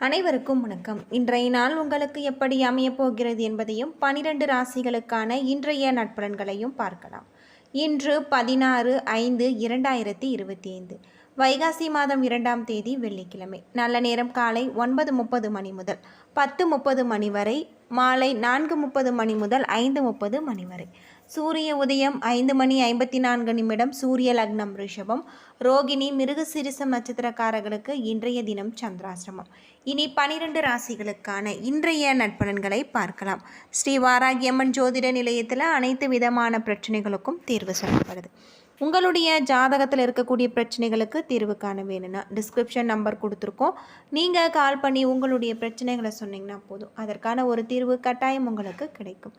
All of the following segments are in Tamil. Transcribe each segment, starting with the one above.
அனைவருக்கும் வணக்கம். இன்றைய நாள் உங்களுக்கு எப்படி அமையப் போகிறது என்பதையும் பனிரெண்டு ராசிகளுக்கான இன்றைய நட்பலன்களையும் பார்க்கலாம். இன்று பதினாறு ஐந்து இரண்டாயிரத்தி இருபத்தி ஐந்து வைகாசி மாதம் இரண்டாம் தேதி வெள்ளிக்கிழமை. நல்ல நேரம் காலை ஒன்பது முப்பது மணி முதல் பத்து முப்பது மணி வரை மாலை நான்கு முப்பது மணி முதல் ஐந்து முப்பது மணி வரை. சூரிய உதயம் ஐந்து மணி ஐம்பத்தி நான்கு நிமிடம் சூரிய லக்னம் ரிஷபம். ரோகிணி மிருகசிரிசம் நட்சத்திரக்காரர்களுக்கு இன்றைய தினம் சந்திராசிரமம். இனி பனிரெண்டு ராசிகளுக்கான இன்றைய நட்பலன்களை பார்க்கலாம். ஸ்ரீ வாராகியம்மன் ஜோதிட நிலையத்தில் அனைத்து விதமான பிரச்சனைகளுக்கும் தீர்வு சொல்லப்படுது. உங்களுடைய ஜாதகத்தில் இருக்கக்கூடிய பிரச்சனைகளுக்கு தீர்வு காண வேணும்னா டிஸ்கிரிப்ஷன் நம்பர் கொடுத்துருக்கோம். நீங்கள் கால் பண்ணி உங்களுடைய பிரச்சனைகளை சொன்னீங்கன்னா போதும். அதற்கான ஒரு தீர்வு கட்டாயம் உங்களுக்கு கிடைக்கும்.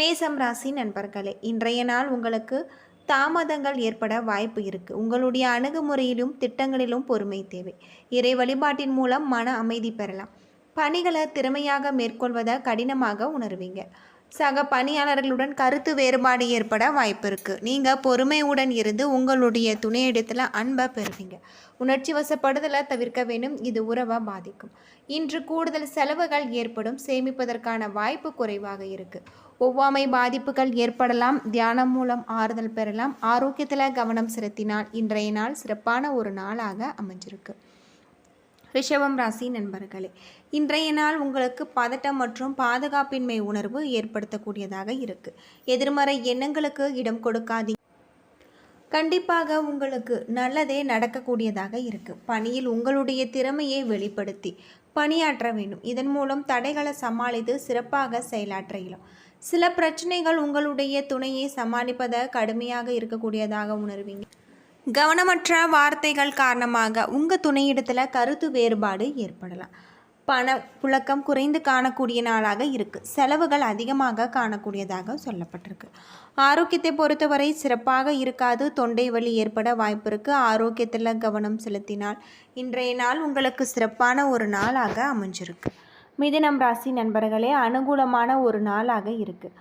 மேசம் ராசி நண்பர்களே இன்றைய நாள் உங்களுக்கு தாமதங்கள் ஏற்பட வாய்ப்பு இருக்குது உங்களுடைய அணுகுமுறையிலும் திட்டங்களிலும் பொறுமை தேவை. இறை வழிபாட்டின் மூலம் மன அமைதி பெறலாம். பணிகளை திறமையாக மேற்கொள்வதை கடினமாக உணர்வீங்க. சக பணியாளர்களுடன் கருத்து வேறுபாடு ஏற்பட வாய்ப்பு இருக்குது நீங்கள் பொறுமையுடன் இருந்து உங்களுடைய துணையிடத்தில் அன்பை பெறுவீங்க. உணர்ச்சி வசப்படுதலை தவிர்க்க வேண்டும். இது உறவை பாதிக்கும். இன்று கூடுதல் செலவுகள் ஏற்படும். சேமிப்பதற்கான வாய்ப்பு குறைவாக இருக்குது ஒவ்வாமை பாதிப்புகள் ஏற்படலாம். தியானம் மூலம் ஆறுதல் பெறலாம். ஆரோக்கியத்தில் கவனம் செலுத்தினால் இன்றைய நாள் சிறப்பான ஒரு நாளாக அமைஞ்சிருக்கு. ரிஷபம் ராசி நண்பர்களே இன்றைய நாள் உங்களுக்கு பதட்டம் மற்றும் பாதுகாப்பின்மை உணர்வு ஏற்படுத்தக்கூடியதாக இருக்கு. எதிர்மறை எண்ணங்களுக்கு இடம் கொடுக்காதீங்க. கண்டிப்பாக உங்களுக்கு நல்லதே நடக்கக்கூடியதாக இருக்கு. பணியில் உங்களுடைய திறமையை வெளிப்படுத்தி பணியாற்ற வேண்டும். இதன் மூலம் தடைகளை சமாளித்து சிறப்பாக செயலாற்ற இயலும் சில பிரச்சனைகள் உங்களுடைய துணையை சமாளிப்பதை கடுமையாக இருக்கக்கூடியதாக உணர்வீங்க. கவனமற்ற வார்த்தைகள் காரணமாக உங்கள் துணையிடத்தில் கருத்து வேறுபாடு ஏற்படலாம். பண புழக்கம் குறைந்து காணக்கூடிய நாளாக இருக்குது செலவுகள் அதிகமாக காணக்கூடியதாக சொல்லப்பட்டிருக்கு. ஆரோக்கியத்தை பொறுத்தவரை சிறப்பாக இருக்காது. தொண்டை வலி ஏற்பட வாய்ப்பு இருக்குது ஆரோக்கியத்தில் கவனம் செலுத்தினால் இன்றைய நாள் உங்களுக்கு சிறப்பான ஒரு நாளாக அமைஞ்சிருக்கு. மிதினம் ராசி நண்பர்களே அனுகூலமான ஒரு நாளாக இருக்குது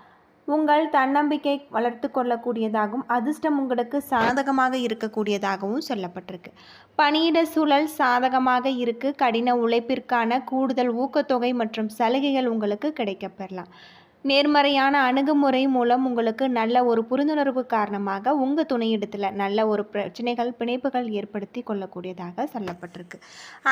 உங்கள் தன்னம்பிக்கை வளர்த்து கொள்ளக்கூடியதாகவும் அதிர்ஷ்டம் உங்களுக்கு சாதகமாக இருக்கக்கூடியதாகவும் சொல்லப்பட்டிருக்கு. பணியிட சூழல் சாதகமாக இருக்கு. கடின உழைப்பிற்கான கூடுதல் ஊக்கத்தொகை மற்றும் சலுகைகள் உங்களுக்கு கிடைக்கப்பெறலாம். நேர்மறையான அணுகுமுறை மூலம் உங்களுக்கு நல்ல ஒரு புரிந்துணர்வு காரணமாக உங்கள் துணையிடத்தில் நல்ல ஒரு பிரச்சனைகள் பிணைப்புகள் ஏற்படுத்தி கொள்ளக்கூடியதாக சொல்லப்பட்டிருக்கு.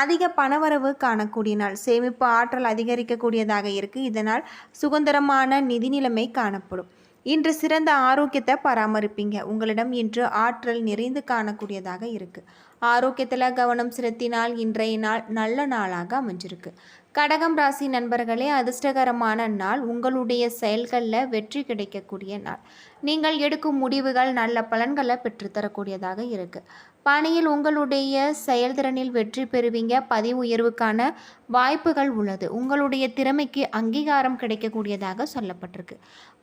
அதிக பணவரவு காணக்கூடிய நாள் சேமிப்பு ஆற்றல் அதிகரிக்கக்கூடியதாக இருக்குது இதனால் சுதந்திரமான நிதி நிலைமை காணப்படும். இன்று சிறந்த ஆரோக்கியத்தை பராமரிப்பீங்க. உங்களிடம் இன்று ஆற்றல் நிறைந்து காணக்கூடியதாக இருக்குது ஆரோக்கியத்தில் கவனம் செலுத்தினால் இன்றைய நாள் நல்ல நாளாக அமைஞ்சிருக்கு. கடகம் ராசி நண்பர்களே அதிர்ஷ்டகரமான நாள். உங்களுடைய செயல்களில் வெற்றி கிடைக்கக்கூடிய நாள். நீங்கள் எடுக்கும் முடிவுகள் நல்ல பலன்களை பெற்றுத்தரக்கூடியதாக இருக்குது பணியில் உங்களுடைய செயல்திறனில் வெற்றி பெறுவீங்க. பதவி உயர்வுக்கான வாய்ப்புகள் உள்ளது. உங்களுடைய திறமைக்கு அங்கீகாரம் கிடைக்கக்கூடியதாக சொல்லப்பட்டிருக்கு.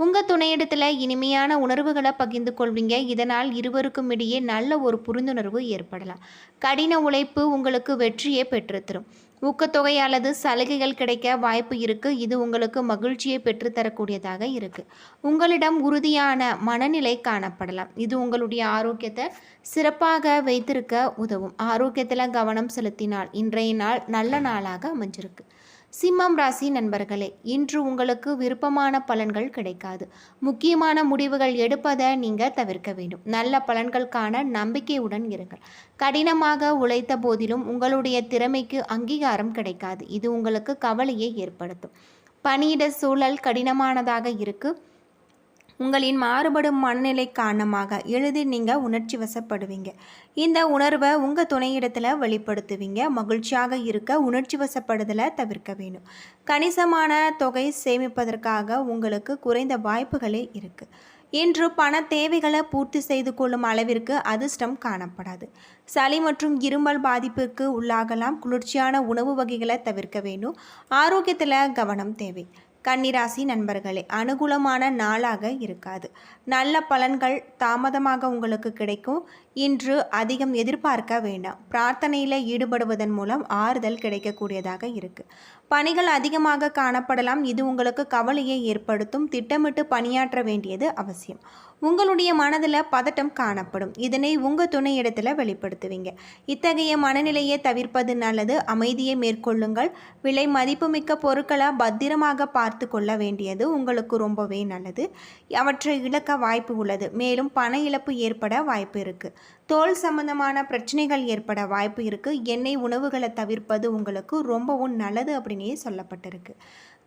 உங்கள் துணையிடத்தில் இனிமையான உணர்வுகளை பகிர்ந்து கொள்வீங்க. இதனால் இருவருக்கும் இடையே நல்ல ஒரு புரிந்துணர்வு ஏற்படலாம். கடின உழைப்பு உங்களுக்கு வெற்றியை பெற்றுத்தரும். ஊக்கத்தொகை அல்லது சலுகைகள் கிடைக்க வாய்ப்பு இருக்கு. இது உங்களுக்கு மகிழ்ச்சியை பெற்றுத்தரக்கூடியதாக இருக்கு. உங்களிடம் உறுதியான மனநிலை காணப்படலாம். இது உங்களுடைய ஆரோக்கியத்தை சிறப்பாக வைத்திருக்க உதவும். ஆரோக்கியத்தில் கவனம் செலுத்தினால் இன்றைய நாள் நல்ல நாளாக அமைஞ்சிருக்கு. சிம்மம் ராசி நண்பர்களே இன்று உங்களுக்கு விருப்பமான பலன்கள் கிடைக்காது. முக்கியமான முடிவுகள் எடுப்பதை நீங்கள் தவிர்க்க வேண்டும். நல்ல பலன்கள் காண நம்பிக்கையுடன் இருங்கள். கடினமாக உழைத்த போதிலும் உங்களுடைய திறமைக்கு அங்கீகாரம் கிடைக்காது. இது உங்களுக்கு கவலையை ஏற்படுத்தும். பணியிட சூழல் கடினமானதாக இருக்குது உங்களின் மாறுபடும் மனநிலை காரணமாக எளிதில் நீங்கள் உணர்ச்சி வசப்படுவீங்க. இந்த உணர்வை உங்கள் துணையிடத்தில் வெளிப்படுத்துவீங்க. மகிழ்ச்சியாக இருக்க உணர்ச்சி வசப்படுதலை தவிர்க்க வேணும். கணிசமான தொகை சேமிப்பதற்காக உங்களுக்கு குறைந்த வாய்ப்புகளே இருக்குது இன்று பண தேவைகளை பூர்த்தி செய்து கொள்ளும் அளவிற்கு அதிர்ஷ்டம் காணப்படாது. சளி மற்றும் இருமல் பாதிப்புக்கு உள்ளாகலாம். குளிர்ச்சியான உணவு வகைகளை தவிர்க்க வேண்டும் ஆரோக்கியத்தில் கவனம் தேவை. கன்னிராசி நண்பர்களே அனுகூலமான நாளாக இருக்காது. நல்ல பலன்கள் தாமதமாக உங்களுக்கு கிடைக்கும். இன்று அதிகம் எதிர்பார்க்க வேண்டாம். பிரார்த்தனையில் ஈடுபடுவதன் மூலம் ஆறுதல் கிடைக்கக்கூடியதாக இருக்கு. பணிகள் அதிகமாக காணப்படலாம். இது உங்களுக்கு கவலையை ஏற்படுத்தும். திட்டமிட்டு பணியாற்ற வேண்டியது அவசியம். உங்களுடைய மனதில் பதட்டம் காணப்படும். இதனை உங்கள் துணை இடத்துல வெளிப்படுத்துவீங்க. இத்தகைய மனநிலையை தவிர்ப்பது நல்லது. அமைதியை மேற்கொள்ளுங்கள். விலை மதிப்புமிக்க பொருட்களை பத்திரமாக பார்த்து கொள்ள வேண்டியது உங்களுக்கு ரொம்பவே நல்லது. அவற்றை இழக்க வாய்ப்பு உள்ளது. மேலும் பண இழப்பு ஏற்பட வாய்ப்பு இருக்குது தோல் சம்பந்தமான பிரச்சனைகள் ஏற்பட வாய்ப்பு இருக்குது எண்ணெய் உணவுகளை தவிர்ப்பது உங்களுக்கு ரொம்பவும் நல்லது அப்படின்னே சொல்லப்பட்டிருக்கு.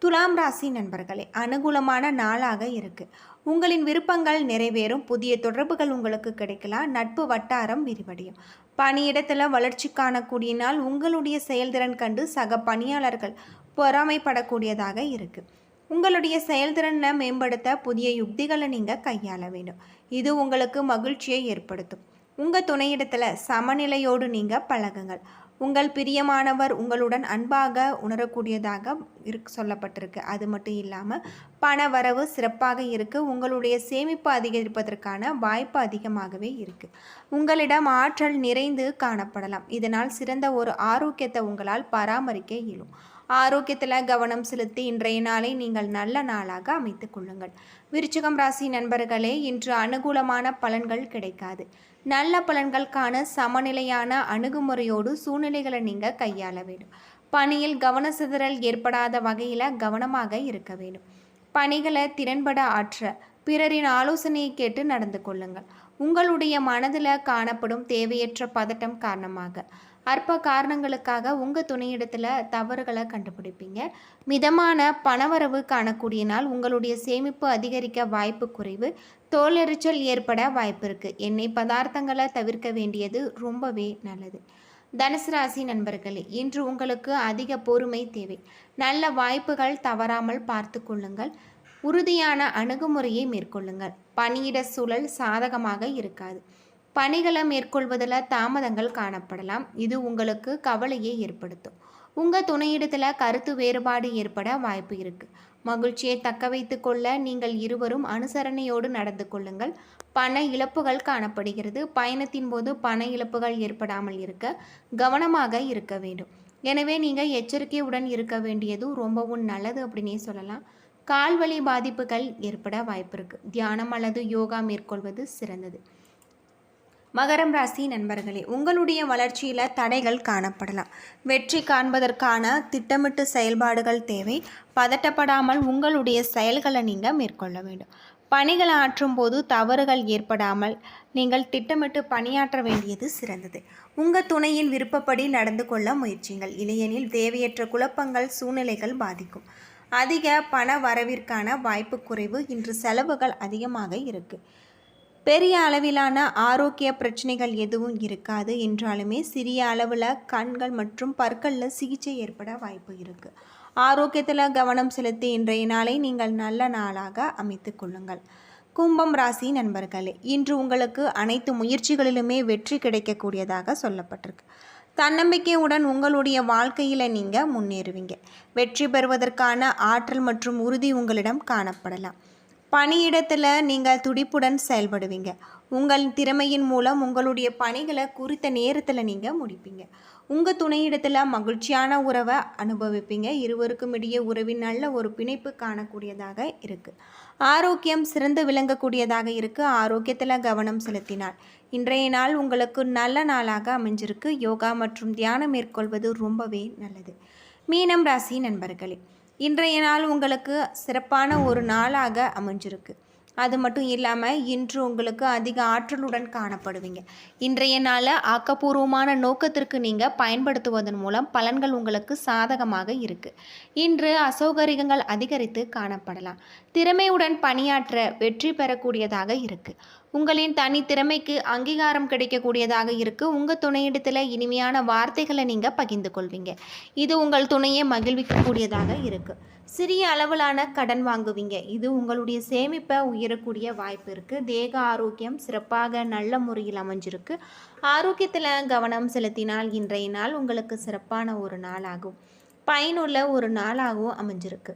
துலாம் ராசி நண்பர்களே அனுகூலமான நாளாக இருக்குது உங்களின் விருப்பங்கள் நிறைவேறும். புதிய தொடர்புகள் உங்களுக்கு கிடைக்கலாம். நட்பு வட்டாரம் விரிவடையும். பணியிடத்தில் வளர்ச்சி காணக்கூடிய நாள் உங்களுடைய செயல்திறன் கண்டு சக பணியாளர்கள் பொறாமைப்படக்கூடியதாக இருக்குது உங்களுடைய செயல்திறனை மேம்படுத்த புதிய யுக்திகளை நீங்கள் கையாள வேண்டும். இது உங்களுக்கு மகிழ்ச்சியை ஏற்படுத்தும். உங்கள் துணையிடத்தில் சமநிலையோடு நீங்கள் பழகுங்கள். உங்கள் பிரியமானவர் உங்களுடன் அன்பாக உணரக்கூடியதாக இருக்கு சொல்லப்பட்டிருக்கு. அது மட்டும் இல்லாமல் பண வரவு சிறப்பாக இருக்குது உங்களுடைய சேமிப்பு அதிகரிப்பதற்கான வாய்ப்பு அதிகமாகவே இருக்குது உங்களிடம் ஆற்றல் நிறைந்து காணப்படலாம். இதனால் சிறந்த ஒரு ஆரோக்கியத்தை உங்களால் பராமரிக்க இயலும். ஆரோக்கியத்தில் கவனம் செலுத்தி இன்றைய நாளை நீங்கள் நல்ல நாளாக அமைத்துக் கொள்ளுங்கள். விருச்சிகம் ராசி நண்பர்களே இன்று அனுகூலமான பலன்கள் கிடைக்காது. நல்ல பலன்கள் காண சமநிலையான அணுகுமுறையோடு சூழ்நிலைகளை நீங்கள் கையாள வேண்டும். பணியில் கவன சிதறல் ஏற்படாத வகையில் கவனமாக இருக்க வேண்டும். பணிகளை திறன்பட ஆற்ற பிறரின் ஆலோசனையை கேட்டு நடந்து கொள்ளுங்கள். உங்களுடைய மனதில் காணப்படும் தேவையற்ற பதட்டம் காரணமாக. அற்ப காரணங்களுக்காக உங்கள் துணையிடத்தில் தவறுகளை கண்டுபிடிப்பீங்க. மிதமான பணவரவு காணக்கூடிய நாள் உங்களுடைய சேமிப்பு அதிகரிக்க வாய்ப்பு குறைவு. தோலெரிச்சல் ஏற்பட வாய்ப்பு இருக்குது எண்ணெய் பதார்த்தங்களை தவிர்க்க வேண்டியது ரொம்பவே நல்லது. தனுசு ராசி நண்பர்களே இன்று உங்களுக்கு அதிக பொறுமை தேவை. நல்ல வாய்ப்புகள் தவறாமல் பார்த்து கொள்ளுங்கள். உறுதியான அணுகுமுறையை மேற்கொள்ளுங்கள். பணியிட சூழல் சாதகமாக இருக்காது. பணிகளை மேற்கொள்வதில் தாமதங்கள் காணப்படலாம். இது உங்களுக்கு கவலையை ஏற்படுத்தும். உங்கள் துணையிடத்தில் கருத்து வேறுபாடு ஏற்பட வாய்ப்பு இருக்குது மகிழ்ச்சியை தக்க வைத்து கொள்ள நீங்கள் இருவரும் அனுசரணையோடு நடந்து கொள்ளுங்கள். பண இழப்புகள் காணப்படுகிறது. பயணத்தின் போது பண இழப்புகள் ஏற்படாமல் இருக்க கவனமாக இருக்க வேண்டும். எனவே நீங்கள் எச்சரிக்கையுடன் இருக்க வேண்டியது ரொம்பவும் நல்லது அப்படின்னே சொல்லலாம். கால்வழி பாதிப்புகள் ஏற்பட வாய்ப்பு இருக்குது தியானம் அல்லது யோகா மேற்கொள்வது சிறந்தது. மகரம் ராசி நண்பர்களே உங்களுடைய வளர்ச்சியில் தடைகள் காணப்படலாம். வெற்றி காண்பதற்கான திட்டமிட்டு செயல்பாடுகள் தேவை. பதட்டப்படாமல் உங்களுடைய செயல்களை நீங்கள் மேற்கொள்ள வேண்டும். பணிகளை ஆற்றும் போது தவறுகள் ஏற்படாமல் நீங்கள் திட்டமிட்டு பணியாற்ற வேண்டியது சிறந்தது. உங்கள் துணையின் விருப்பப்படி நடந்து கொள்ள முயற்சிங்கள். இல்லையெனில் தேவையற்ற குழப்பங்கள் சூழ்நிலைகள் பாதிக்கும். அதிக பண வரவிற்கான வாய்ப்பு குறைவு. இன்று செலவுகள் அதிகமாக இருக்குது பெரிய அளவிலான ஆரோக்கிய பிரச்சனைகள் எதுவும் இருக்காது. என்றாலுமே சிறிய அளவில் கண்கள் மற்றும் பற்களில் சிகிச்சை ஏற்பட வாய்ப்பு இருக்குது ஆரோக்கியத்தில் கவனம் செலுத்தி இன்றைய நாளை நீங்கள் நல்ல நாளாக அமைத்து கொள்ளுங்கள். கும்பம் ராசி நண்பர்களே இன்று உங்களுக்கு அனைத்து முயற்சிகளிலுமே வெற்றி கிடைக்கக்கூடியதாக சொல்லப்பட்டிருக்கு. தன்னம்பிக்கையுடன் உங்களுடைய வாழ்க்கையில் நீங்கள் முன்னேறுவீங்க. வெற்றி பெறுவதற்கான ஆற்றல் மற்றும் உறுதி உங்களிடம் காணப்படலாம். பணியிடத்தில் நீங்கள் துடிப்புடன் செயல்படுவீங்க. உங்கள் திறமையின் மூலம் உங்களுடைய பணிகளை குறித்த நேரத்தில் நீங்கள் முடிப்பீங்க. உங்கள் துணையிடத்தில் மகிழ்ச்சியான உறவை அனுபவிப்பீங்க. இருவருக்கும் இடையே உறவின் நல்ல ஒரு பிணைப்பு காணக்கூடியதாக இருக்குது ஆரோக்கியம் சிறந்து விளங்கக்கூடியதாக இருக்குது ஆரோக்கியத்தில் கவனம் செலுத்தினால். இன்றைய நாள் உங்களுக்கு நல்ல நாளாக அமைஞ்சிருக்கு. யோகா மற்றும் தியானம் மேற்கொள்வது ரொம்பவே நல்லது. மீனம் ராசி நண்பர்களே இன்றைய நாள் உங்களுக்கு சிறப்பான ஒரு நாளாக அமைஞ்சிருக்கு. அது மட்டும் இல்லாமல் இன்று உங்களுக்கு அதிக ஆற்றலுடன் காணப்படுவீங்க. இன்றைய நாளை ஆக்கப்பூர்வமான நோக்கத்திற்கு நீங்கள் பயன்படுத்துவதன் மூலம் பலன்கள் உங்களுக்கு சாதகமாக இருக்குது இன்று அசௌகரியங்கள் அதிகரித்து காணப்படலாம். திறமையுடன் பணியாற்ற வெற்றி பெறக்கூடியதாக இருக்குது உங்களின் தனித்திறமைக்கு அங்கீகாரம் கிடைக்கக்கூடியதாக இருக்குது உங்கள் துணையிடத்தில் இனிமையான வார்த்தைகளை நீங்கள் பகிர்ந்து கொள்வீங்க. இது உங்கள் துணையை மகிழ்விக்கக்கூடியதாக இருக்குது சிறிய அளவிலான கடன் வாங்குவீங்க. இது உங்களுடைய சேமிப்பை உயரக்கூடிய வாய்ப்பு இருக்குது தேக ஆரோக்கியம் சிறப்பாக நல்ல முறையில் அமைஞ்சிருக்கு. ஆரோக்கியத்தில் கவனம் செலுத்தினால் இன்றைய நாள் உங்களுக்கு சிறப்பான ஒரு நாளாகும். பயனுள்ள ஒரு நாளாகவும் அமைஞ்சிருக்கு.